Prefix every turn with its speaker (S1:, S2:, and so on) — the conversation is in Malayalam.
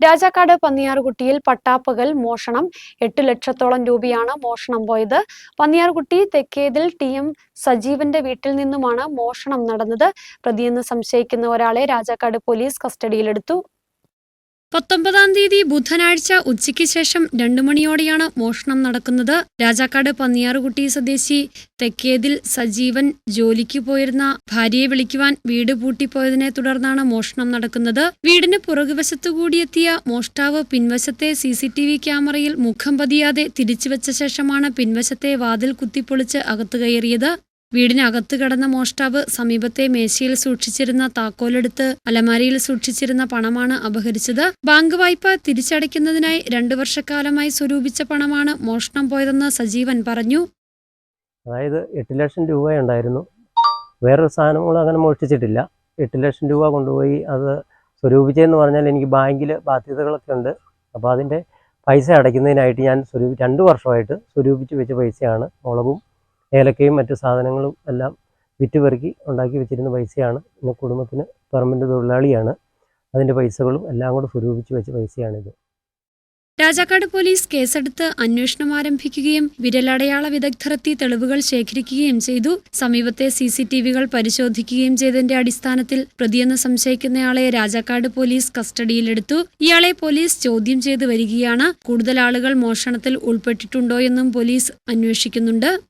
S1: രാജാക്കാട് പന്നിയാറുകുട്ടിയിൽ പട്ടാപ്പകൽ മോഷണം. എട്ട് ലക്ഷത്തോളം രൂപയാണ് മോഷണം പോയത്. പന്നിയാറുകുട്ടി തെക്കേതിൽ ടി എം സജീവന്റെ വീട്ടിൽ നിന്നുമാണ് മോഷണം നടന്നത്. പ്രതിയെന്ന് സംശയിക്കുന്ന ഒരാളെ രാജാക്കാട് പോലീസ് കസ്റ്റഡിയിലെടുത്തു. പത്തൊമ്പതാം തീയതി ബുധനാഴ്ച ഉച്ചയ്ക്ക് ശേഷം രണ്ടു മണിയോടെയാണ് മോഷണം നടക്കുന്നത്. രാജാക്കാട് പന്നിയാറുകുട്ടി സ്വദേശി തെക്കേതിൽ സജീവൻ ജോലിക്ക് പോയിരുന്ന ഭാര്യയെ വിളിക്കുവാൻ വീട് പൂട്ടിപ്പോയതിനെ തുടർന്നാണ് മോഷണം നടക്കുന്നത്. വീടിന് പുറകുവശത്തുകൂടിയെത്തിയ മോഷ്ടാവ് പിൻവശത്തെ സി സി ടി വി ക്യാമറയിൽ മുഖം പതിയാതെ തിരിച്ചുവച്ച ശേഷമാണ് പിൻവശത്തെ വാതിൽ കുത്തിപ്പൊളിച്ച് അകത്തു കയറിയത്. വീടിനകത്ത് കടന്ന മോഷ്ടാവ് സമീപത്തെ മേശയിൽ സൂക്ഷിച്ചിരുന്ന താക്കോലെടുത്ത് അലമാരിയിൽ സൂക്ഷിച്ചിരുന്ന പണമാണ് അപഹരിച്ചത്. ബാങ്ക് വായ്പ തിരിച്ചടയ്ക്കുന്നതിനായി രണ്ടു വർഷക്കാലമായി സ്വരൂപിച്ച പണമാണ് മോഷണം പോയതെന്ന് സജീവൻ പറഞ്ഞു.
S2: അതായത് എട്ട് ലക്ഷം രൂപയുണ്ടായിരുന്നു വേറൊരു സാധനങ്ങളും അങ്ങനെ മോഷ്ടിച്ചിട്ടില്ല. എട്ട് ലക്ഷം രൂപ കൊണ്ടുപോയി അത് സ്വരൂപിച്ചതെന്ന് പറഞ്ഞാൽ എനിക്ക് ബാങ്കിൽ ബാധ്യതകളൊക്കെ ഉണ്ട്. അപ്പോൾ അതിന്റെ പൈസ അടയ്ക്കുന്നതിനായിട്ട് ഞാൻ സ്വരൂപി രണ്ട് വർഷമായിട്ട് സ്വരൂപിച്ച് വെച്ച പൈസയാണ് മുളകും ഏലക്കയും മറ്റു സാധനങ്ങളും എല്ലാം വിറ്റുപെറുക്കി ഉണ്ടാക്കി വെച്ചിരുന്ന പൈസയാണ്. പിന്നെ കുടുംബത്തിന് പെർമനന്റ് തൊഴിലാളിയാണ്. അതിന്റെ പൈസകളും എല്ലാം കൂടെ സ്വരൂപിച്ച് വെച്ച പൈസയാണിത്.
S1: രാജാക്കാട് പോലീസ് കേസെടുത്ത് അന്വേഷണം ആരംഭിക്കുകയും വിരലടയാള വിദഗ്ധരെത്തി തെളിവുകൾ ശേഖരിക്കുകയും ചെയ്തു. സമീപത്തെ സി സി ടി വികൾ പരിശോധിക്കുകയും ചെയ്തതിന്റെ അടിസ്ഥാനത്തിൽ പ്രതിയെന്ന് സംശയിക്കുന്നയാളെ രാജാക്കാട് പോലീസ് കസ്റ്റഡിയിലെടുത്തു. ഇയാളെ പോലീസ് ചോദ്യം ചെയ്തു വരികയാണ്. കൂടുതൽ ആളുകൾ മോഷണത്തിൽ ഉൾപ്പെട്ടിട്ടുണ്ടോയെന്നും പോലീസ് അന്വേഷിക്കുന്നുണ്ട്.